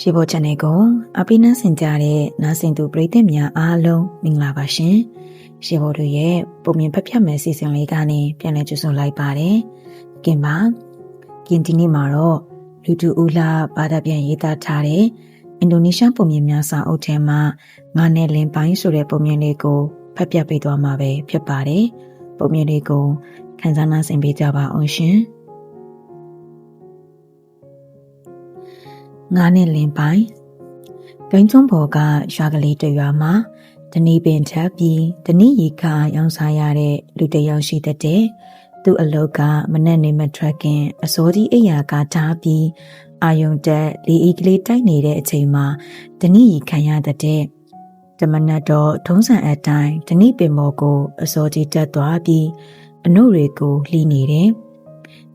ရှေ့ဘော channel ကိုအပိနှန်းစင်ကြတဲ့နားဆင်သူပရိသတ်များအားလုံးမင်္ဂလာပါရှင်။ရှေ့ဘောတို့ရဲ့ပုံမြင်ဖက်ဖြတ်မဲ့စီစဉ်လေးကနေပြန်လည်ကြိုဆိုလိုက်ပါတယ်။ကင်ပါ။ကင်ဒီနေ့မှာတော့လူတူဦးလာဘာသာပြန်ရေးသားထားတဲ့အင်ဒိုနီးရှားပုံမြင်များစာအုပ်ထဲမှာငါနဲ့လင်ပိုင်းဆိုတဲ့ပုံမြင်လေးကိုဖတ်ပြပေးသွားမှာပဲဖြစ်ပါတယ်။ပုံမြင်လေးကိုခန်းစားနာဆင်ပေးကြပါအောင်ရှင်။ ငါးနှစ်လင်ပိုင်းဂိမ်းချုံဘော်ကရွာကလေးတရွာမှာတနီးပင်ချက်ပြီးတနီးရီခါရောင်းစားရတဲ့လူတယောက်ရှိတဲ့သူ့အလုတ်ကမနဲ့နေမထွက်ခင်အစိုးဒီအိယာကထားပြီးအာယုံတက်လီအီကလေးတိုက်နေတဲ့အချိန်မှာတနီးရီခံရတဲ့တမနတ်တော့ထုံးစံအတိုင်းတနီးပင်မော်ကိုအစိုးဒီတက်သွားပြီးအနုတွေကိုလှီးနေတယ်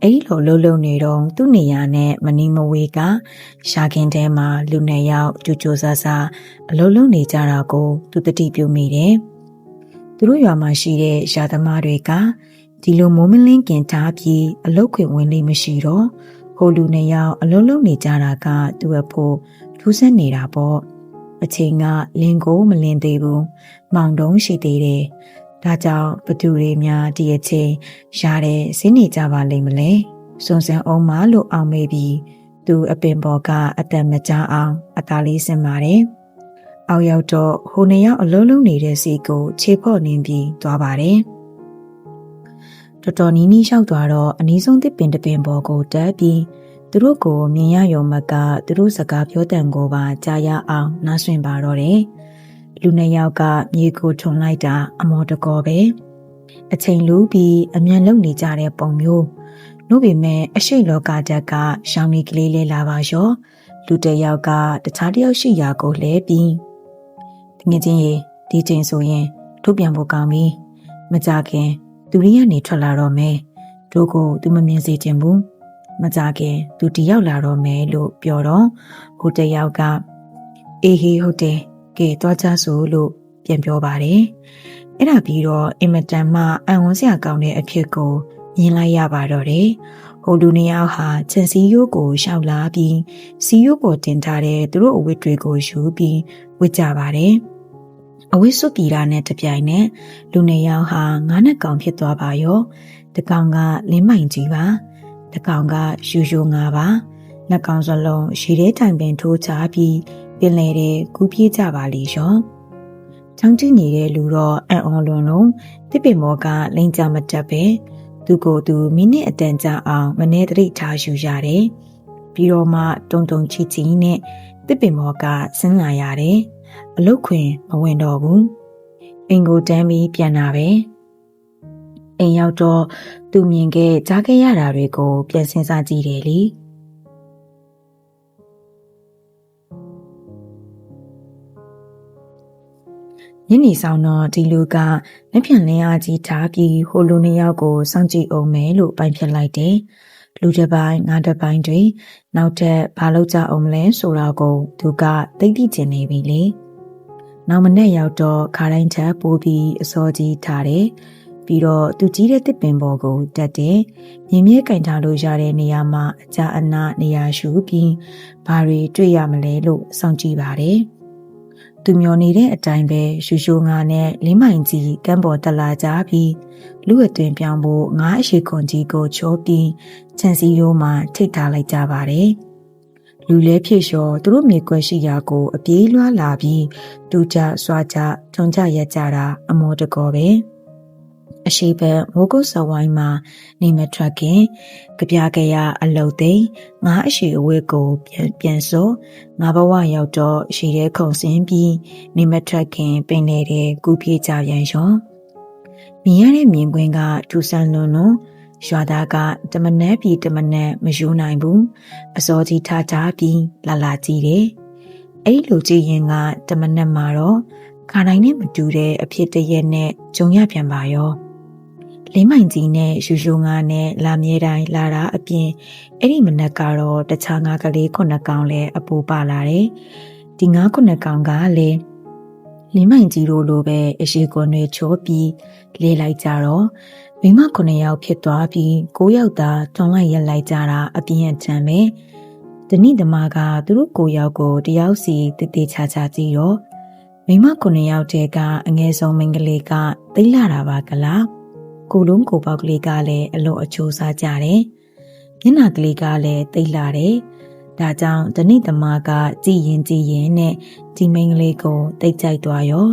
အဲ့ဒီလိုလှုပ်လှုပ်နေတော့သူ့နေရာနဲ့မနီမဝေကရှာခင်ထဲမှာလူနှစ်ယောက်ကြိုကြိုဆာဆာအလုံးလုံးနေကြတာကိုသူတတိပြုမိတယ်။သူတို့ရွာမှာရှိတဲ့ရှာသမားတွေကဒီလိုမိုးမလင်းကင်ထားပြီးအလုတ်ခွင်ဝင်လေးမရှိတော့ဟိုလူနှစ်ယောက်အလုံးလုံးနေကြတာကသူ့အဖို့ထူးဆန်းနေတာပေါ့။အချိန်ကလင်ကိုမလင်းသေးဘူး။မောင်တုံးရှိသေးတယ်။ ဒါကြောင့်ဘသူတွေများဒီအချိန်ရတယ်စင်းနေကြပါလိမ့်မလဲစွန်စံအောင်မလို့အောင်မေးပြီးသူအပင်ပေါ်ကအတန်မကြအောင်အသားလေးဆင်ပါတယ်အောက်ရောက်တော့ဟိုနှစ်ယောက်အလုံးလုံးနေတဲ့စီကိုခြေဖော့နေပြီးသွားပါတယ်တော်တော်နီးနီးလျှောက်သွားတော့အနည်းဆုံးတစ်ပင်တစ်ပင်ပေါ်ကိုတက်ပြီးသူတို့ကိုမြင်ရယုံမကသူတို့စကားပြောတဲ့ကိုပါကြားရအောင်နှားဆွင့်ပါတော့တယ်။ လူနှစ်ယောက်ကမြေကိုထုံလိုက်တာအမော်တကောပဲအချိန်လူပြီးအမြန်လုံနေကြတဲ့ပုံမျိုးနို့ပေမဲ့အရှိလောကတက်ကရှောင်းနေကလေးလေးလာပါရောလူတစ်ယောက်ကတခြားတစ်ယောက်ရှိရာကိုလဲပြီးတငယ်ချင်းရေဒီချိန်ဆိုရင်ထုတ်ပြန်ဖို့ကောင်းပြီမကြခင်သူရိယနေထွက်လာတော့မယ်တို့ကိုသူမမြင်စေချင်ဘူးမကြခင်သူတယောက်လာတော့မယ်လို့ပြောတော့ဟိုတယောက်ကအေးဟေးဟုတ်တယ် ကဲသွားကြစို့လို့ပြန်ပြောပါတယ်။အဲ့ဒါပြီးတော့အင်မတန်မှအံ့ဝန်းစရာကောင်းတဲ့အဖြစ်ကိုမြင်လိုက်ရပါတော့တယ်။ဟိုလူနှစ်ယောက်ဟာချန်စီယိုးကိုရှောက်လာပြီးစီယိုးပေါ်တင်ထားတဲ့သူတို့အဝတ်တွေကိုယူပြီးဝတ်ကြပါတယ်။အဝတ်စွပ်ပြည်လာနဲ့တပြိုင်နက်လူနှစ်ယောက်ဟာငါးနှစ်ကောင်ဖြစ်သွားပါရော။တကောင်ကလင်းမိုင်ကြီးပါ။တကောင်ကယူယူငါပါ။နှစ်ကောင်စလုံးရှည်တဲ့တိုင်ပင်ထိုးချပြီး ပင်လေတဲ့ကူးပြေးကြပါလေရော။ချောင်းကျနေတဲ့လူတော့အံ့ဩလွန်လုံးတစ်ပင်မောကလိန်ကြမတက်ပဲသူကိုယ်သူမိနစ်အတန်ကြာအောင်မနေတရိထားယူရတယ်။ပြီးတော့မှတုံတုံချီချီနဲ့တစ်ပင်မောကဆင်းလာရတယ်။အလုတ်ခွင်မဝင်တော့ဘူး။အင်ကိုတန်းပြီးပြန်လာပဲ။အိမ်ရောက်တော့သူမြင်ခဲ့ကြားခဲ့ရတာတွေကိုပြန်စဉ်းစားကြည့်တယ်လေ။ ညနေဆောင်တော့ဒီလူကလက်ဖြန်လင်းအားကြီးထားပြီးဟိုလူနှစ်ယောက်ကိုစောင့်ကြည့်အောင်မယ်လို့ပိုင်ဖြစ်လိုက်တယ်။လူတစ်ပိုင်းငါတစ်ပိုင်းတွေနောက်ထပ်ဘာလုပ်ကြအောင်မလဲဆိုတာကိုသူကသိသိကျင်နေပြီလေ။နောက်မနေ့ရောက်တော့ခါတိုင်းချက်ပိုးပြီးအစောကြီးထားတယ်။ပြီးတော့သူကြီးတဲ့တစ်ပင်ပေါ်ကိုတက်တယ်။မြင်းမြဲကင်ထားလို့ရတဲ့နေရာမှာအကြအနာနေရာရှုပြီးဘာတွေတွေ့ရမလဲလို့စောင့်ကြည့်ပါတယ်။ သူမျောနေတဲ့အတိုင်းပဲရှူရှူငါနဲ့လင်းမိုင်ကြီးကမ်းပေါ်တက်လာကြပြီးလူအသွင်ပြောင်းဖို့ငါအရှိခွန်ကြီးကိုချိုးပြီးချန်စီရိုးမှာထိတ်ထားလိုက်ကြပါတယ်။လူလဲဖြစ်လျှော်သူတို့မြေကွက်ရှိရာကို အပြေးလွှားလာပြီးတူကြစွာကြထုံကြရက်ကြတာအမောတကောပဲ။ အရှိဘက်မိုးကုတ်စဝိုင်းမှာနေမထွက်ခင်ကြပြကြရအလုတ်သိငါအရှိအဝတ်ကို ပြန်ပြန်စောငါဘဝရောက်တော့ရှိတဲ့ခုံစင်းပြီးနေမထွက်ခင်ပင်နေတဲ့ကူပြေးကြပြန်ရောမြင်ရတဲ့မြင်ကွင်းကထူဆန်းလွန်းလွန်းရွာသားကတမနက်ပြီးတမနက်မယူနိုင်ဘူးအစောကြီးထားထားပြီးလာလာကြည့်တယ်အဲ့လိုကြည့်ရင်ကတမနက်မှာတော့ခါတိုင်းနဲ့မတူတဲ့အဖြစ်တရက်နဲ့ဂျုံရပြန်ပါရော လင်းမိုင်ကြီးနဲ့ယူယူငါနဲ့လာမြဲတိုင်းလာတာအပြင်အဲ့ဒီမနက်ကတော့တခြားငါကလေးခုနှစ်ကောင်လည်းအပူပါလာတယ်ဒီငါခုနှစ်ကောင်ကလည်းလင်းမိုင်ကြီးတို့လိုပဲအရှိကွန်တွေချိုးပြီးလေးလိုက်ကြတော့မိမခုနှစ်ယောက်ဖြစ်သွားပြီးကိုးယောက်သာတွန်လိုက်ရက်လိုက်ကြတာအပြင်းအထန်ပဲတဏိသမားကသူတို့ကိုယောက်ကိုတယောက်စီတည်တည်ချာချာကြည့်တော့မိမခုနှစ်ယောက်တည်းကအငယ်ဆုံးမိန်းကလေးကသိလာတာပါကလား ကိုလုံးကိုပေါက်ကလေးကလည်းအလွန်အချိုးစားကြတယ်မျက်နှာကလေးကလည်းသိလာတယ်ဒါကြောင့်တဏိသမားကကြည်ရင်ကြည်ရင်နဲ့ဒီမိန်းကလေးကိုတိတ်ကြိုက်သွားရော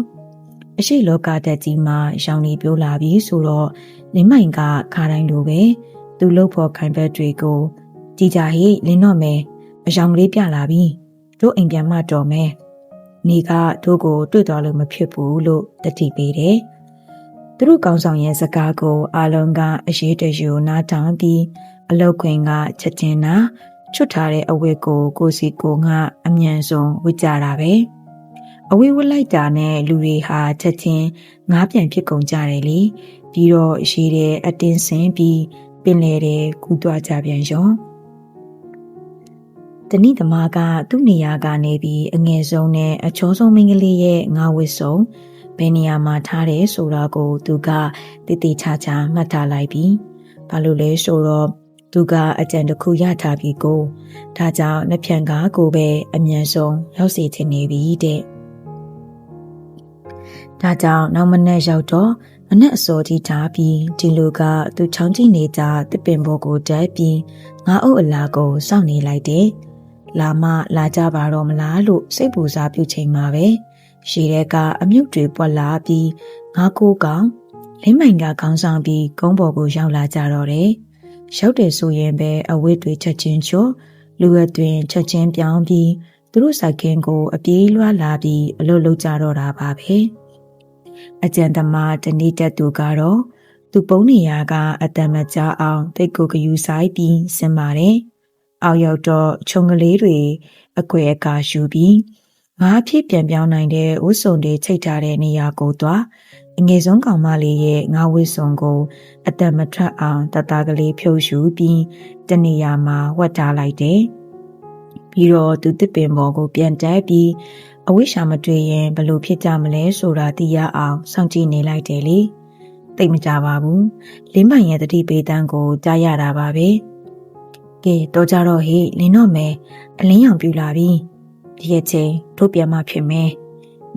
အရှိလောကတက်ကြီးမှာရောင်နေပြိုးလာပြီဆိုတော့လင်းမိုင်ကခါတိုင်းလိုပဲသူလှုပ်ဖို့ခိုင်ဘက်တွေကိုကြည်ကြဟိလင်းတော့မယ်အယောင်လေးပြလာပြီတို့အိမ်ပြန်မှတော်မယ်နေကတို့ကိုတွေ့တော်လို့မဖြစ်ဘူးလို့တတိပေးတယ် သူတို့ကောင်းဆောင်ရဲ့စကားကိုအာလုံးကအရေးတယူနားထောင်ပြီးအလုတ်ခွင်ကချက်ချင်းနာချွတ်ထားတဲ့အဝတ်ကိုကိုစီကိုကအမြန်ဆုံးဝစ်ကြတာပဲအဝေးဝလိုက်တာနဲ့လူတွေဟာချက်ချင်းငားပြန်ဖြစ်ကုန်ကြတယ်လေပြီးတော့ရှိတဲ့အတင်းစင်ပြီးပင်လေတဲ့ကူးသွားကြပြန်ရောတဏိသမားကသူ့နေရာကနေပြီးအငယ်ဆုံးနဲ့အချောဆုံးမိန်းကလေးရဲ့ငါဝစ်စုံ ဘယ်နေရာမှာထားတယ်ဆိုတာကိုသူကတည်တည်ချာချာမှတ်ထားလိုက်ပြီးဘာလို့လဲဆိုတော့သူကအကြံတစ်ခုရထားပြီးကိုဒါကြောင့်နှဖြန်ကားကိုပဲအမြန်ဆုံးရောက်စီချင်နေပြီတဲ့ဒါကြောင့်နောက်မနေ့ရောက်တော့မနဲ့အစောကြီးထားပြီးဒီလူကသူချောင်းကြည့်နေကြတစ်ပင်ဘောကိုတက်ပြီးငါအုပ်အလာကိုစောင့်နေလိုက်တယ်လာမလာကြပါတော့မလားလို့စိတ်ပူစားပြုချိန်မှာပဲ ရှည်တဲ့ကအမြုပ်တွေပွက်လာပြီးငါကိုကောင်လင်းမိုင်ကခေါင်းဆောင်ပြီးကုန်းပေါ်ကိုရောက်လာကြတော့တယ်။ရောက်တယ်ဆိုရင်ပဲအဝတ်တွေချက်ချင်းချောလူအသွင်ချက်ချင်းပြောင်းပြီးသူတို့ဆိုင်ကင်းကိုအပြေးလွှားလာပြီးအလုပ်လုပ်ကြတော့တာပါပဲ။အကြံသမားတနေ့တက်သူကတော့သူပုံနေရကအတံမကြအောင်တိတ်ကိုကယူဆိုင်ပြီးစင်ပါတယ်။အောက်ရောက်တော့ခြုံကလေးတွေအကွယ်အကာယူပြီး ငါးဖြစ်ပြန်ပြောင်းနိုင်တဲ့ဝတ်စုံတွေချိတ်ထားတဲ့နေရာကိုသွားအငယ်ဆုံးကောင်မလေးရဲ့ငါးဝတ်စုံကို အသက်မထွက်အောင်တသားကလေးဖြုတ်ယူပြီးတနေရာမှာဝတ်ထားလိုက်တယ်။ပြီးတော့သူတစ်ပင်ပေါ်ကိုပြန်တက်ပြီးအဝိရှာမတွေ့ရင်ဘလို့ဖြစ်ကြမလဲဆိုတာသိရအောင်စောင့်ကြည့်နေလိုက်တယ်လေ။သိမကြပါဘူး။လင်းပိုင်ရဲ့တတိပေးတန်းကိုကြားရတာပါပဲ။ကဲတော့ကြတော့ဟေ့လင်းတော့မယ်အလင်းရောင်ပြူလာပြီ ဒီအချိန်တို့ပြန်မှဖြစ်မယ်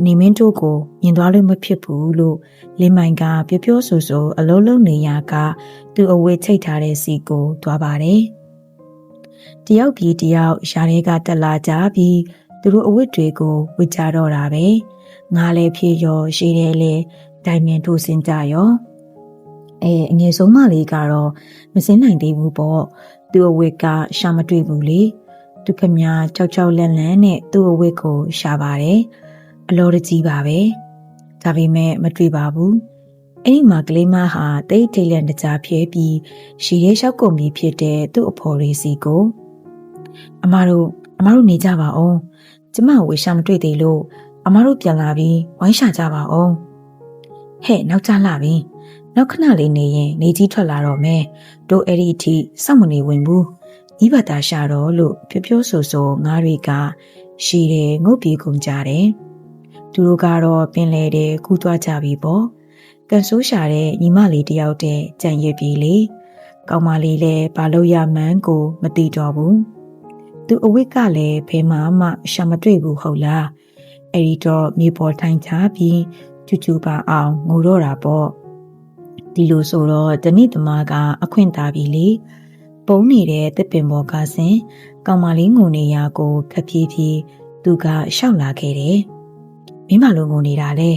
နေမင်းတို့ကိုမြင်သွားလို့မဖြစ်ဘူးလို့လင်းမိုင်ကပြောပြောဆိုဆိုအလုံးလုံးနေရကသူ့အဝေးချိတ်ထားတဲ့စီကိုသွားပါတယ်တယောက်ပြီးတယောက်ရှားတွေကတက်လာကြပြီးသူတို့အဝတ်တွေကိုဝစ်ကြတော့တာပဲငါလည်းဖြေရောရှိတယ်လေတိုင်မြင်ထိုးစင်ကြရောအဲအငယ်ဆုံးမလေးကတော့မစင်းနိုင်သေးဘူးပေါ့သူ့အဝတ်ကရှာမတွေ့ဘူးလေ သူခမကြောက်ကြောက်လန့်လန့်နဲ့သူ့အဝတ်ကိုရှာပါတယ်အလောတကြီးပါပဲဒါပေမဲ့မတွေ့ပါဘူးအဲ့ဒီမှာကလေးမဟာတိတ်ထိတ်လန့်တကြားဖြဲပြီးရှည်ရဲလျှောက်ကုန်ပြီးဖြစ်တဲ့သူ့အဖော်လေးစီကိုအမတို့အမတို့နေကြပါအောင်ကျမဝေရှာမတွေ့သေးလို့အမတို့ပြန်လာပြီးဝိုင်းရှာကြပါအောင်ဟဲ့နောက်ကျလာပြီနောက်ခဏလေးနေရင်နေကြီးထွက်လာတော့မယ်တို့အဲ့ဒီအထိစောင့်မနေဝင်ဘူး ဤဘတာရှာတော့လို့ပြောပြောဆိုဆိုငါးတွေကရှည်တယ်ငုတ်ပြေကုန်ကြတယ်သူတို့ကတော့ပင်လေတယ်ကူးသွားကြပြီပေါ့ကန်ဆိုးရှာတဲ့ညီမလေးတယောက်တည်းကြံရစ်ပြီလေကောင်မလေးလည်းဘာလို့ရမှန်းကိုမသိတော့ဘူးသူအဝိကလည်းဘယ်မှမှရှာမတွေ့ဘူးဟုတ်လားအဲ့ဒီတော့မြေပေါ်ထိုင်ချပြီးကျူကျူပါအောင်ငိုတော့တာပေါ့ဒီလိုဆိုတော့တနည်းသမားကအခွင့်တာပြီလေ ပုံနေတဲ့တစ်ပင်ပေါ်ကဆင်ကောင်မလေးငုံနေရကိုခပ်ဖြည်းဖြည်းသူကရှောက်လာခဲ့တယ်မင်းမလိုငုံနေတာလေ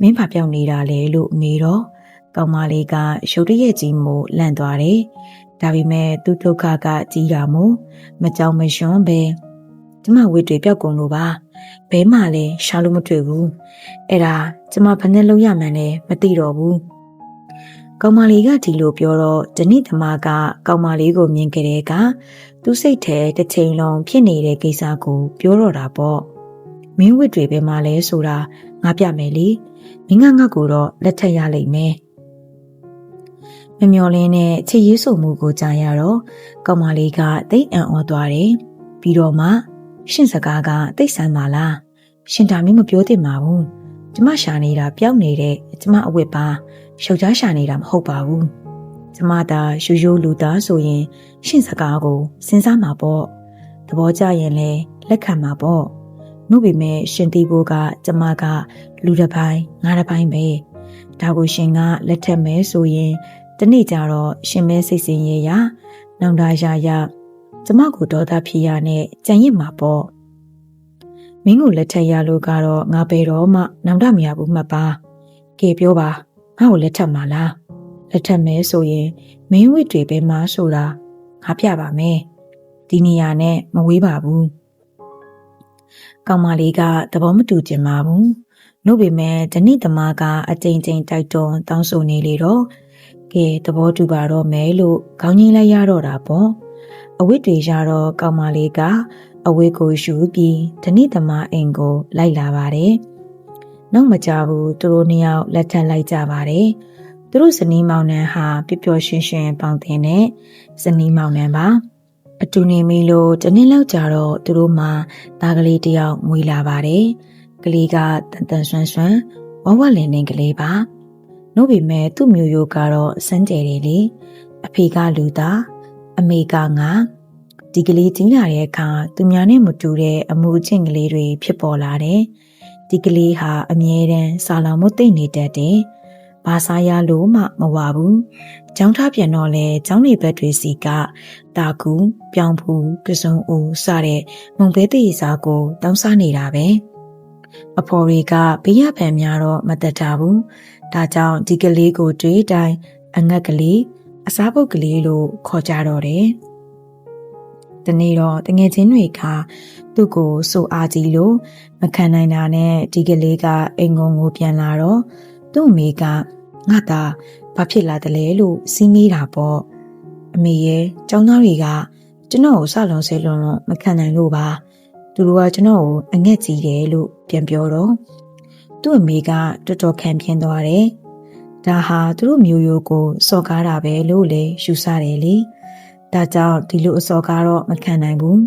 မင်းဘာပြောင်းနေတာလဲလို့မေးတော့ကောင်မလေးကရုတ်တရက်ကြီးမို့လန့်သွားတယ်ဒါပေမဲ့သူ့ဒုက္ခကကြီးတာမို့မကြောင်မရွှန်းပဲကျမဝိတွေပြောက်ကုန်လို့ပါဘဲမှလည်းရှာလို့မတွေ့ဘူးအဲ့ဒါကျမဘယ်နဲ့လုပ်ရမှန်းလဲမသိတော့ဘူး ကောင်မလေးကဒီလိုပြောတော့ဒနိသမားကကောင်မလေးကိုမြင်ကြတဲ့ကသူ့စိတ်ထဲတစ်ချိန်လုံးဖြစ်နေတဲ့ကိစ္စကိုပြောတော့တာပေါ့မင်းဝစ်တွေပဲမှလဲဆိုတာငါပြမယ်လေမင်းကငါ့ကိုတော့လက်ထက်ရလိမ့်မယ်မမျော်လင်းတဲ့ချစ်ရေးဆိုမှုကိုကြားရတော့ကောင်မလေးကသိအံ့ဩသွားတယ်ပြီးတော့မှရှင်စကားကသိဆန်းပါလားရှင်ဒါမျိုးမပြောသင့်ပါဘူးကျမရှာနေတာပျောက်နေတဲ့ကျမအဝတ်ပါ ယောက်ျားရှာနေတာမဟုတ်ပါဘူးကျမသာရိုးရိုးလူသားဆိုရင် ရှင့်စကားကိုစဉ်းစားမှာပေါ့သဘောကျရင်လဲလက်ခံမှာပေါ့နှုတ်ပေမဲ့ရှင်တီဘိုးကကျမကလူတစ်ပိုင်းငါးတစ်ပိုင်းပဲဒါကိုရှင်ကလက်ထက်မဲဆိုရင်တနေ့ကျတော့ရှင်မဲစိတ်စင်ရရနောင်တရရကျမကိုဒေါသဖြစ်ရနဲ့ကြံရစ်မှာပေါ့မင်းကိုလက်ထက်ရလို့ကတော့ငါပဲတော့မှနောင်တမရဘူးမှတ်ပါကဲပြောပါ ငါ့ကိုလက်ထက်မှာလားလက်ထက်မဲဆိုရင်မင်းဝိတွေပဲမှာဆိုတာငါပြပါမယ်ဒီနေရာနဲ့မဝေးပါဘူးကောင်မလေးကသဘောမတူကျင်ပါဘူးနှုတ်ပေမဲ့ဇနိသမားကအကြိမ်ကြိမ်တိုက်တွန်းတောင်းဆိုနေလေတော့ကဲသဘောတူပါတော့မယ်လို့ခေါင်းကြီးလိုက်ရတော့တာပေါ့အဝိတွေရတော့ကောင်မလေးကအဝိကိုယူပြီးဇနိသမားအိမ်ကိုလိုက်လာပါတယ် နောက်မကြဘူးသူတို့နှစ်ယောက်လက်ထပ်လိုက်ကြပါတယ်သူတို့ဇနီးမောင်နှံဟာပျော်ပျော်ရွှင်ရွှင်ပေါင်တင်တဲ့ဇနီးမောင်နှံပါအတူနေမိလို့တနေ့လောက်ကြာတော့သူတို့မှသားကလေးတယောက်မွေးလာပါတယ်။ကလေးကတန်တန်ဆွမ်းဆွမ်းဝဝလင်းနေကလေးပါ။နို့ပေမဲ့သူ့မျိုးရိုးကတော့စမ်းကြယ်တယ်လေ။အဖေကလူသားအမေကငါဒီကလေးကြီးလာတဲ့အခါသူများနဲ့မတူတဲ့အမှုအကျင့်ကလေးတွေဖြစ်ပေါ်လာတယ်။ ဒီကလေးဟာအမြဲတမ်းစာလောင်မှုသိမ့်နေတတ်တယ်။ဘာစားရလို့မှမဝဘူး။ကျောင်းထားပြန်တော့လဲကျောင်းနေဘက်တွေစီကတာကူပြောင်ဖူကစုံဦးစတဲ့မုံဘဲတည်စားကိုတောင်းစားနေတာပဲအဖော်တွေကဘေးရဖန်များတော့မတက်တာဘူးဒါကြောင့်ဒီကလေးကိုတွေးတိုင်းအငက်ကလေးအစားပုတ်ကလေးလို့ခေါ်ကြတော့တယ် တနေ့တော့တငယ်ချင်းတွေကသူ့ကိုစိုးအားကြီးလို့မခံနိုင်တာနဲ့ဒီကလေးကအိမ်ငုံကိုပြန်လာတော့သူ့အမေကငါသားဘာဖြစ်လာတယ်လဲလို့စီးမိတာပေါ့အမေရဲ့ကျောင်းသားတွေကကျွန်တော်ကိုစလုံးဆဲလွန်လွန်မခံနိုင်လို့ပါသူတို့ကကျွန်တော်ကိုအငက်ကြီးတယ်လို့ပြန်ပြောတော့သူ့အမေကတော်တော်ခံပြင်းသွားတယ်ဒါဟာသူတို့မျိုးရိုးကိုစော်ကားတာပဲလို့လေယူဆတယ်လေ ဒါကြောင့်ဒီလိုအစော်ကားတော့မခံနိုင်ဘူး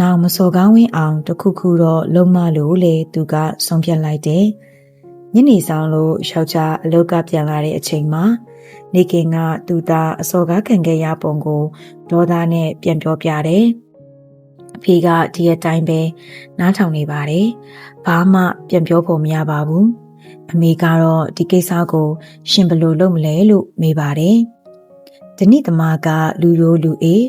နောက်မစော်ကားဝင်းအောင်တခုခုတော့လုံးမလို့လေသူကဆုံးဖြတ်လိုက်တယ်ညနေဆောင်လို့ယောက်ျားအလုပ်ကပြန်လာတဲ့အချိန်မှာနေကင်ကသူသားအစော်ကားခံခဲ့ရပုံကိုဒေါသနဲ့ပြန်ပြောပြတယ်။အဖေကဒီအတိုင်းပဲနားထောင်နေပါတယ်။ဘာမှပြန်ပြောဖို့မရပါဘူး။အမေကတော့ဒီကိစ္စကို ရှင်ဘလို့လုပ်မလဲလို့မေးပါတယ်။ ဒီနေ့တမကလူရိုးလူအေး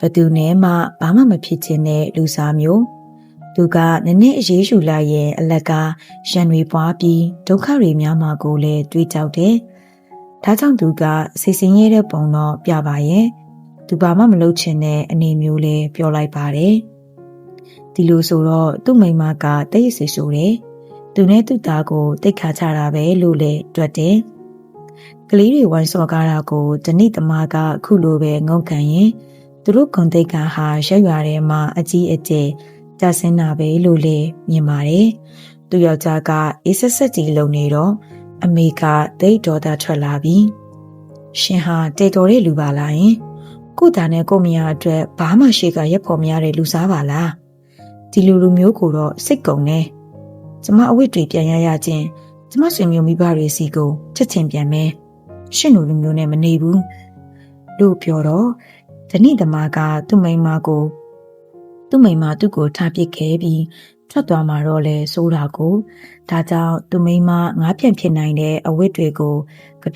ဘသူနဲ့မှဘာမှမဖြစ်ချင်တဲ့လူစားမျိုးသူကနည်းနည်းအရေးယူလိုက်ရင်အလက်ကရန်တွေပွားပြီးဒုက္ခတွေများမှာကိုလည်းတွေးကြောက်တယ်။ဒါကြောင့်သူကစိတ်ဆင်းရဲတဲ့ပုံတော့ပြပါရဲ့သူဘာမှမလုပ်ချင်တဲ့အနေမျိုးလေးပြောလိုက်ပါတယ်ဒီလိုဆိုတော့သူ့မိမကတိတ်ဆိတ်ဆိုတယ်သူနဲ့သူ့သားကိုတိတ်ခါချတာပဲလို့လည်းတွက်တယ် ကလေးတွေဝိုင်းစော်ကားတာကိုတနည်းတမားကခုလိုပဲငုံခံရင်သူတို့ဂုံတိတ်ကဟာရက်ရွာထဲမှာအကြီးအကျယ်ကြဆင်းတာပဲလို့လည်းမြင်ပါတယ်သူယောက်ျားကအေးဆက်ဆက်ကြီးလုံနေတော့အမေကဒိတ်တော်သားထွက်လာပြီရှင်ဟာတေတော်တဲ့လူပါလားယင်ကိုတာနဲ့ကိုမယာအတွက်ဘာမှရှိကရက်ဖို့မရတဲ့လူစားပါလားဒီလူလူမျိုးကိုတော့စိတ်ကုန်နေကျမအဝတ်တွေပြန်ရရချင်းကျမဆွေမျိုးမိဘတွေစီကိုချက်ချင်းပြန်မယ် ရှင်လူလူမျိုးနဲ့မနေဘူးလို့ပြောတော့ဓနိသမားကသူ့မိန်းမကိုသူ့မိန်းမသူ့ကိုထားပစ်ခဲ့ပြီးထွက်သွားမှာတော့လဲစိုးတာကိုဒါကြောင့်သူမိမငါးပြန်ဖြစ်နိုင်တဲ့အဝတ်တွေကို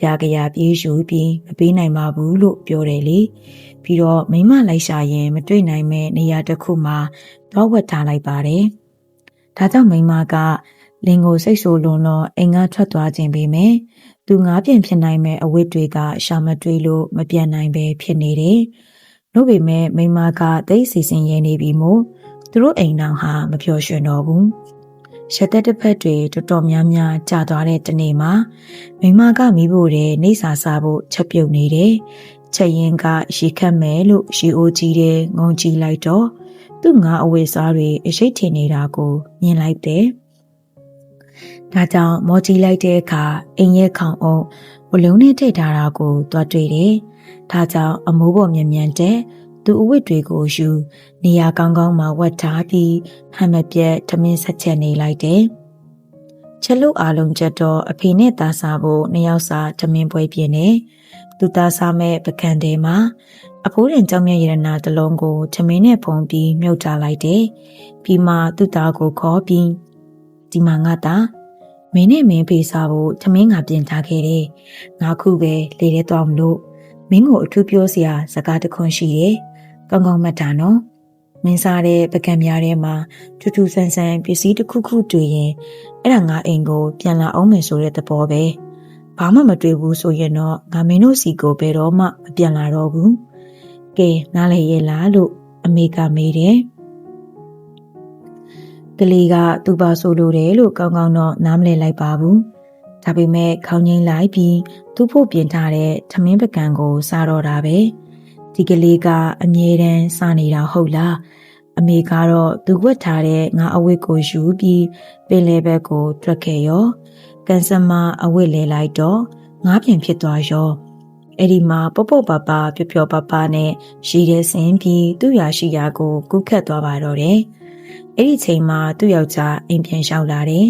ကြပြကြရပြေးယူပြီးမပေးနိုင်ပါဘူးလို့ပြောတယ်လေပြီးတော့မိမလိုက်ရှာရင်မတွေ့နိုင်မဲ့နေရာတစ်ခုမှာတော့ဝတ်ထားလိုက်ပါတယ်ဒါကြောင့်မိမကလင်ကိုစိတ်ဆိုးလွန်တော့အိမ်ကထွက်သွားခြင်းပေမဲ့ သူငါးပြန်ဖြစ်နိုင်မဲ့အဝတ်တွေကရှာမတွေ့လို့မပြန်နိုင်ပဲဖြစ်နေတယ်။လို့ပေမဲ့မိမကတိတ်စီစဉ်ရနေပြီမို့သူတို့အိမ်တော်ဟာမပျော်ရွှင်တော့ဘူးရသက်တစ်ဖက်တွေတော်တော်များများကြာသွားတဲ့တနေ့မှာမိမကမိဖို့တဲ့နေစာစားဖို့ချက်ပြုတ်နေတယ်ချက်ရင်ကရေခတ်မယ်လို့ရေအိုးကြီးတဲ့ငုံကြည့်လိုက်တော့သူ့ငါအဝေစားတွေအရှိတ်ထင်နေတာကိုမြင်လိုက်တယ် ဒါကြောင့်မော်ကြီးလိုက်တဲ့အခါအိမ်ရဲ့ခေါင်အုပ်ဝလုံးနဲ့ထိတ်ထားတာကိုသွားတွေ့တယ်။ဒါကြောင့်အမိုးပေါ်မြန်မြန်တဲ့သူအဝတ်တွေကိုယူနေရာကောင်းကောင်းမှာဝတ်ထားပြီးဟန်မပြက်ထမင်းဆက်ချက်နေလိုက်တယ်။ချက်လို့အားလုံးချက်တော့အဖေနဲ့သားစားဖို့နှစ်ယောက်စာထမင်းပွဲပြင်းနေသူသားစားမဲ့ပကံတဲမှာအဖိုးရင်ကြောင့်မြရတနာတလုံးကိုထမင်းနဲ့ဖုံပြီးမြုပ်ထားလိုက်တယ်။ပြီးမှသူ့သားကိုခေါ်ပြီးဒီမှာငါသား မင်းနဲ့မင်းဖေးစားဖို့ချမင်းကပြင်ထားခဲ့တယ်ငါခုပဲလေထဲသွားမလို့မင်းကိုအထူးပြောစရာစကားတခွန်းရှိတယ်ကောင်းကောင်းမှတ်တာနော်မင်းစားတဲ့ပကံများထဲမှာထူးထူးဆန်းဆန်းပစ္စည်းတစ်ခုခုတွေ့ရင်အဲ့ဒါငါအိမ်ကိုပြန်လာအောင်မယ်ဆိုတဲ့သဘောပဲဘာမှမတွေ့ဘူးဆိုရင်တော့ငါမင်းတို့စီကိုဘယ်တော့မှမပြန်လာတော့ဘူးကဲနားလေရဲ့လားလို့အမေကမေးတယ် ကလေးကသူ့ပါဆိုလိုတယ်လို့ကောင်းကောင်းတော့နားမလည်လိုက်ပါဘူးဒါပေမဲ့ခေါင်းငိမ့်လိုက်ပြီးသူ့ဖို့ပြင်ထားတဲ့ထမင်းပကံကိုစားတော့တာပဲဒီကလေးကအမြဲတမ်းစားနေတာဟုတ်လားအမေကတော့သူဝတ်ထားတဲ့ငါအဝတ်ကိုယူပြီးပင်လယ်ဘက်ကိုတွက်ခဲ့ရောကန်ဆမအဝတ်လဲလိုက်တော့ငါးပြင်ဖြစ်သွားရောအဲ့ဒီမှာပေါ့ပေါ့ပါပါပျော်ပျော်ပါပါနဲ့ရှိတဲ့ဆင်းပြီးသူ့ရာရှိရာကိုကူးခတ်သွားပါတော့တယ် အဲ့ဒီချိန်မှာသူ့ယောက်ျားအိမ်ပြန်လျှောက်လာတယ်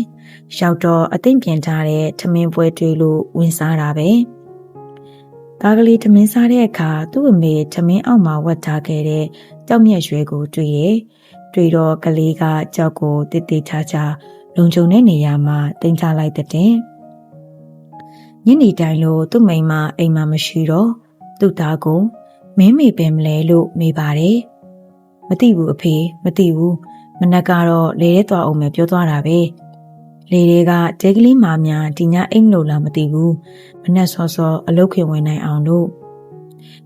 ရောက်တော့အသိမ့်ပြင်ထားတဲ့ထမင်းပွဲတွေးလို့ဝင်စားတာပဲကားကလေးထမင်းစားတဲ့အခါသူ့အမေထမင်းအောက်မှာဝတ်ထားခဲ့တဲ့ကြောက်မြက်ရွယ်ကိုတွေ့ရတွေ့တော့ကလေးကကြောက်ကိုတိတိချာချာလုံခြုံတဲ့နေရာမှာတင်ချလိုက်တဲ့ညနေတိုင်းလို့သူ့မိန်းမအိမ်မှာမရှိတော့သူ့သားကိုမင်းမေပဲမလဲလို့မေးပါတယ်မသိဘူးအဖေမသိဘူး မနက်ကတော့လေထဲသွားအောင်မယ်ပြောသွားတာပဲလေတွေကတဲကလေးမာများဒီညအိမ်လို့လားမသိဘူးမနက်စောစောအလုတ်ခင်ဝင်နိုင်အောင်လို့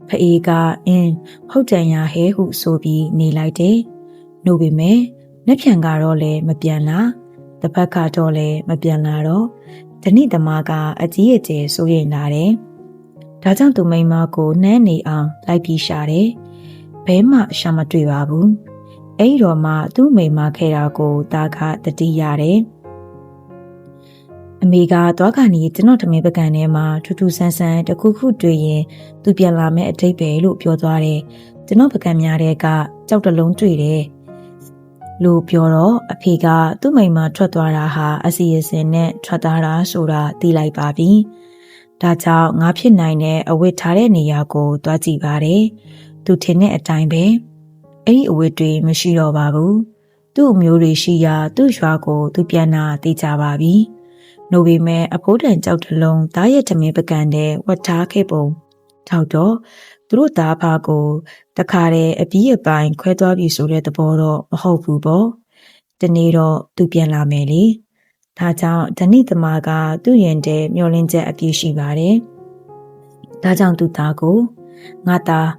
ဖအေးကအင်းဟုတ်တန်ရဟဲဟုဆိုပြီးနေလိုက်တယ်။နို့ပေမဲ့လက်ဖြံကတော့လည်းမပြန်လာ။တစ်ဖက်ကတော့လည်းမပြန်လာတော့ဓနိသမားကအကြီးအကျယ်စိုးရိမ်လာတယ်။ဒါကြောင့်သူမိန်းမကိုနှမ်းနေအောင်လိုက်ပြီးရှာတယ်။ဘဲမှရှာမတွေ့ပါဘူး။ အဲ့တော့မှသူ့မိန်းမခဲ့တာကိုတာကတတိရတယ်။အမေကသွားခါနီကျွန်တော်ထမင်းပကံထဲမှာထူးထူးဆန်းဆန်းတခုခုတွေ့ရင်သူပြန်လာမဲ့အထိပ္ပယ်လို့ပြောသွားတယ်။ကျွန်တော်ပကံများတဲ့ကကြောက်တလုံးတွေ့တယ်လို့ပြောတော့အဖေကသူ့မိန်မှာထွက်သွားတာဟာအစီအစဉ်နဲ့ထွက်သွားတာဆိုတာသိလိုက်ပါပြီ။ဒါကြောင့်ငါဖြစ်နိုင်တဲ့အဝတ်ထားတဲ့နေရာကို သွားကြည့်ပါတယ်။သူထင်တဲ့အတိုင်းပဲ အဲ့ဒီအဝတ်တွေမရှိတော့ပါဘူး။သူ့အမျိုးတွေရှိရာသူ့ရွာကိုသူပြန်လာသိကြပါပြီ။နိုပေမဲ့အဖိုးတန်ကြောက်တလုံးသားရဲ့ထမင်းပကံတဲ့ဝတ်ထားခဲ့ပုံထောက်တော့သူတို့သားဖာကိုတခါတည်းအပြီးအပိုင်းခွဲသွားပြီဆိုတဲ့သဘောတော့မဟုတ်ဘူးပေါ့တနေ့တော့သူပြန်လာမယ်လေဒါကြောင့်ဓနိသမားကသူ့ရင်တဲ့မျောလင်းချက်အပြည့်ရှိပါတယ်ဒါကြောင့်သူသားကိုငါသား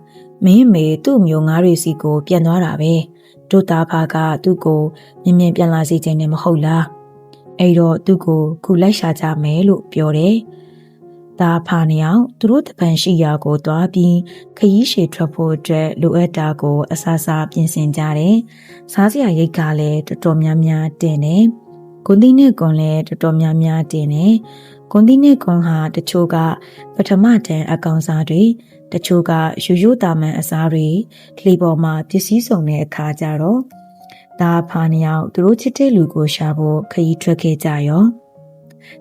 မင်းမေသူ့မျိုးငါးတွေစီကိုပြန်သွားတာပဲတို့သားဖာကသူ့ကိုမြင်မြင်ပြန်လာစေခြင်းနဲ့မဟုတ်လားအဲ့တော့သူ့ကိုခုလိုက်ရှာကြမယ်လို့ပြောတယ်။ဒါဖာနေအောင်သူတို့တပန်ရှိရာကိုသွားပြီးခရီးရှည်ထွက်ဖို့အတွက်လိုအပ်တာကိုအစားစားပြင်ဆင်ကြတယ်။စားစရာရိတ်ကလည်းတော်တော်များများတင်တယ်။ဂွန်သီးနဲ့ကွန်လည်းတော်တော်များများတင်တယ်။ဂွန်သီးနဲ့ကွန်ဟာတချို့ကပထမတန်းအကောင်စားတွေတချို့ကရိုးရိုးတာမန်အစားတွေလေပေါ်မှာပစ္စည်းစုံတဲ့အခါကျတော့ဒါဖာနှစ်ယောက်သူတို့ချစ်တဲ့လူကိုရှာဖို့ခရီးထွက်ခဲ့ကြရော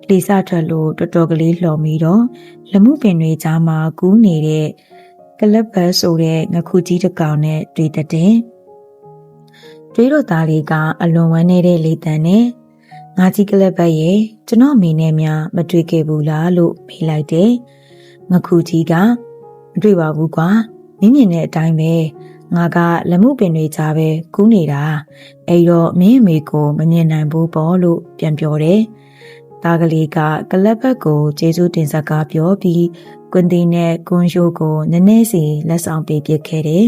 လေစထွက်လို့တော်တော်ကလေးလှော်ပြီးတော့လမှုပင်တွေကြားမှာကူးနေတဲ့ကလပ်ဘတ်ဆိုတဲ့ငခုကြီးတစ်ကောင်နဲ့တွေ့တဲ့တဲ့တွေးတော့သားလေးကအလွန်ဝမ်းနေတဲ့လေတံနဲ့ ငါကြီးကလပ်ဘတ်ရဲ့ကျွန်တော်မိနဲ့များမတွေ့ခဲ့ဘူးလားလို့မေးလိုက်တယ်ငခုကြီးကမတွေ့ပါဘူးကွာမင်းမြင်တဲ့အတိုင်းပဲငါကလက်မှုပင်တွေကြားပဲကူးနေတာအဲ့တော့မင်းအမေကိုမမြင်နိုင်ဘူးပေါ့လို့ပြန်ပြောတယ်။သားကလေးကကလပ်ဘက်ကိုကျေးဇူးတင်စကားပြောပြီးကွန်တီနဲ့ကွန်ရှိုးကိုနည်းနည်းစီလက်ဆောင်ပေးပစ်ခဲ့တယ်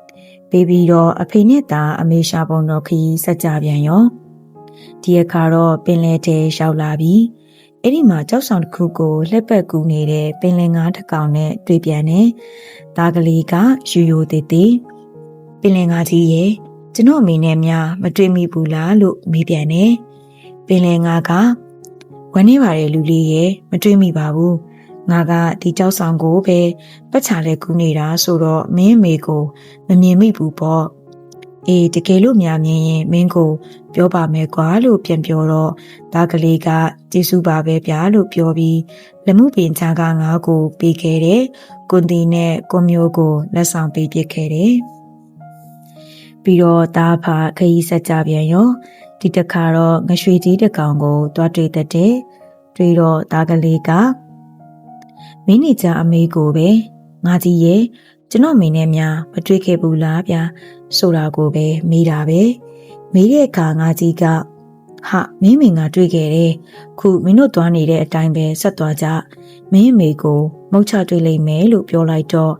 ။ပေးပြီးတော့အဖေနဲ့သားအမေရှာပုံတော်ခီးဆက်ကြပြန်ရော။ ဒီအခါတော့ပင်လယ်ထဲရောက်လာပြီးအဲ့ဒီမှာကြောက်ဆောင်တစ်ခုကိုလှက်ပက်ကူးနေတဲ့ပင်လယ်ငါးတစ်ကောင်နဲ့တွေ့ပြန်တယ်။သားကလေးကယူယူသေးသေးပင်လင်ငါကြီးရဲ့ကျွန်တော်အမေနဲ့များမတွေ့မိဘူးလားလို့မေးပြန်တယ်ပင်လင်ငါကဝမ်းနေပါတယ်လူလေးရဲ့မတွေ့မိပါဘူးငါကဒီကြောက်ဆောင်ကိုပဲပတ်ချလဲကူးနေတာဆိုတော့မင်းအမေကိုမမြင်မိဘူးပေါ့အေးတကယ်လို့များမြင်ရင်မင်းကို ပြောပါမယ်ကွာလို့ပြန်ပြောတော့ဒါကလေးကကျေးဇူးပါပဲဗျာလို့ပြောပြီးလက်မှုပင်ချာကငါ့ကိုပေးခဲ့တယ်ကွန်တီနဲ့ကွန်မျိုးကိုလက်ဆောင်ပေးပစ်ခဲ့တယ်ပြီးတော့တားဖာခရီးဆက်ကြပြန်ရောဒီတခါတော့ငရွှေကြီးတစ်ကောင်ကိုတွားတွေ့တဲ့တဲ့တွေ့တော့ဒါကလေးကမင်းနေကြအမေကိုပဲငါကြီးရဲ့ကျွန်တော်မိနဲ့များမတွေ့ခဲ့ဘူးလားဗျာဆိုတာကိုပဲမေးတာပဲ မေးတဲ့အခါငါကြီးကဟာမင်းမင်ကတွေ့ခဲ့တယ်ခုမင်းတို့သွားနေတဲ့အတိုင်းပဲဆက်သွားကြမင်းအမေကိုမုတ်ချတွေ့လိမ့်မယ်လို့ပြောလိုက်တော့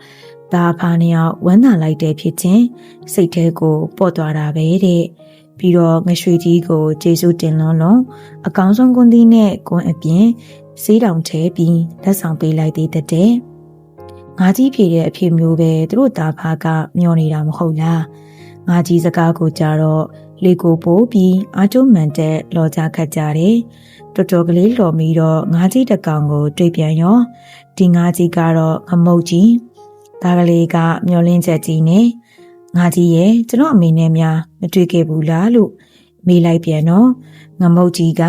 ဒါဖာနေအောင်ဝမ်းသာလိုက်တဲ့ဖြစ်ချင်းစိတ်ထဲကိုပေါ့သွားတာပဲတဲ့ပြီးတော့ငရွှေကြီးကိုကျေးဇူးတင်လွန်းလွန်းအကောင်းဆုံးကွန်သီးနဲ့ကွန်အပြင်စေးတောင်ထဲပြီးလက်ဆောင်ပေးလိုက်သေးတဲ့ငါကြီးဖြေတဲ့အဖြစ်မျိုးပဲသူတို့သားဖားကမျောနေတာမဟုတ်လားငါကြီးစကားကိုကြတော့ လေကိုပိုးပြီးအာကျုံမှန်တဲ့လော်ကြခတ်ကြတယ်တော်တော်ကလေးလော်ပြီးတော့ငါကြီးတကောင်ကိုတွေ့ပြန်ရောဒီငါကြီးကတော့ငမုတ်ကြီးဒါကလေးကမျောလင်းချက်ကြီးနဲ့ငါကြီးရဲ့ကျွန်တော်အမေနဲ့များမတွေ့ခဲ့ဘူးလားလို့မေးလိုက်ပြန်တော့ငမုတ်ကြီးက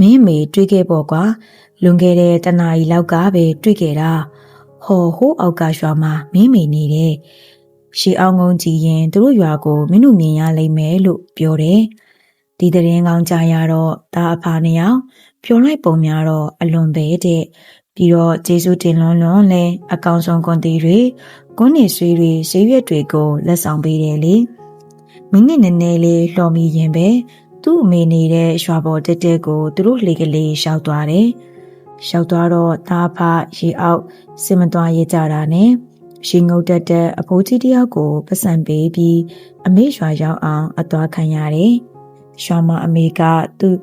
မင်းမေတွေ့ခဲ့ပေါ့ကွာလွန်ခဲ့တဲ့တနာရီလောက်ကပဲတွေ့ခဲ့တာဟောဟိုးအောက်ကရွာမှာမင်းမေနေတယ် ရှေးအောင်ကုန်းကြည်ရင်သူတို့ရွာကိုမင်းတို့မြင်ရလိမ့်မယ်လို့ပြောတယ်ဒီတရင်ကောင်းကြရတော့ဒါအဖာနှစ်ယောက်ဖြောလိုက်ပုံများတော့အလွန်ပဲတဲ့ပြီးတော့ဂျေစုတင်လွန်းလွန်းလဲအကောင်ဆုံးကွန်တီတွေကွန်းနေဆွေးတွေဈေးရွက်တွေကိုလက်ဆောင်ပေးတယ်လေမိနစ်နည်းနည်းလေးလှော်မိရင်ပဲသူ့အမေနေတဲ့ရွာပေါ်တက်တက်ကိုသူတို့လေကလေးရှောက်သွားတယ်ရောက်သွားတော့သားဖရေအောက်စင်မသွားရကြတာနဲ့ ရေငုတ်တက်တဲ့အဖိုးကြီးတယောက်ကိုပတ်စံပေးပြီးအမေရွာရောက်အောင်အသွားခံရတယ်။ရွာမအမေကသူ့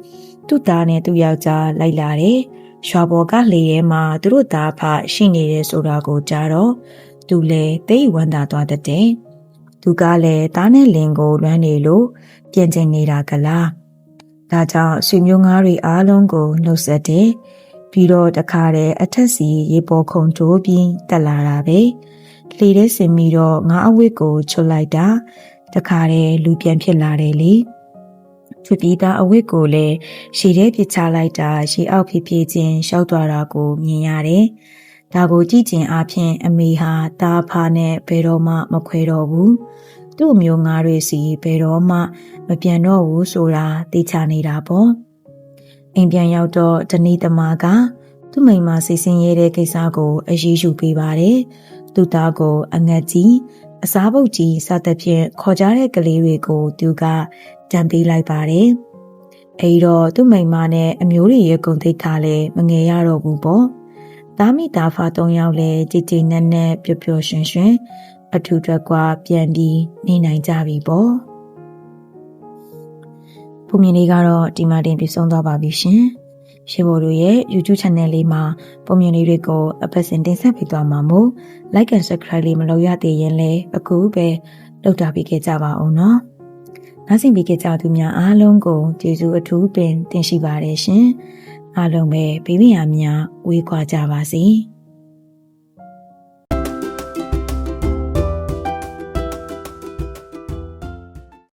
သူ့သားနဲ့သူ့ယောက်ျားလိုက်လာတယ်။ရွာပေါ်ကလေထဲမှာသူတို့သားဖရှိနေတယ်ဆိုတာကိုကြားတော့သူလည်းသိဝမ်းသာသွားတဲ့။သူကလည်းသားနဲ့လင်ကိုလွမ်းနေလို့ပြင်ကျင်နေတာကလား။ဒါကြောင့်ဆွေမျိုးငါးတွေအားလုံးကိုနှုတ်ဆက်တယ်။ပြီးတော့တခါတည်းအထက်စီရေပေါ်ခုံတိုးပြီးတက်လာတာပဲ လှေထဲဆင်ပြီးတော့ငါအဝတ်ကိုချွတ်လိုက်တာတခါတည်းလူပြန်ဖြစ်လာတယ်လေချွတ်ပြီးသားအဝတ်ကိုလည်းရှည်ထဲပစ်ချလိုက်တာရှည်အောက်ဖြစ်ဖြစ်ချင်းရှောက်သွားတာကိုမြင်ရတယ်ဒါကိုကြည့်ကျင်အားဖြင့်အမေဟာတားဖာနဲ့ဘယ်တော့မှမခွဲတော့ဘူးသူ့မျိုးငါးတွေစီဘယ်တော့မှမပြန်တော့ဘူးဆိုတာသိချနေတာပေါ့အိမ်ပြန်ရောက်တော့ဒနီသမားကသူ့မိန်မစိတ်ဆင်းရဲတဲ့ကိစ္စကိုအရေးယူပေးပါတယ်။ သူ့သားကိုအငတ်ကြီးအစားပုတ်ကြီးစသဖြင့်ခေါ်ကြတဲ့ကလေးတွေကိုသူကတံပေးလိုက်ပါတယ်။အဲဒီတော့သူ့မိန်မနဲ့အမျိုးတွေရဲ့ဂုဏ်သိက္ခာလည်းမငယ်ရတော့ဘူးပေါ့။သားမိသားဖာ၃ယောက်လည်းကြည်ကြည်နက်နက်ပျော်ပျော်ရွှင်ရွှင်အထူးတွက်ကပြန်ပြီးနေနိုင်ကြပြီပေါ့။ပုံမြင်လေးကတော့ဒီမှာတင်ပြဆုံးသွားပါပြီရှင်။ ရှေ့ဘော်တို့ရဲ့ YouTube Channel လေးမှာပုံမြင်လေးတွေကိုအပတ်စဉ်တင်ဆက်ပေးသွားမှာမို့ Like and Subscribe လေးမလုပ်ရသေးရင်လည်းအခုပဲလုပ်တာပြီးခဲ့ကြပါအောင်နော်။နောက်စဉ်ပြီးခဲ့ကြသူများအားလုံးကိုကျေးဇူးအထူးပင်တင်ရှိပါတယ်ရှင်။အားလုံးပဲဘေးပင်ရများဝေးကွာကြပါစေ။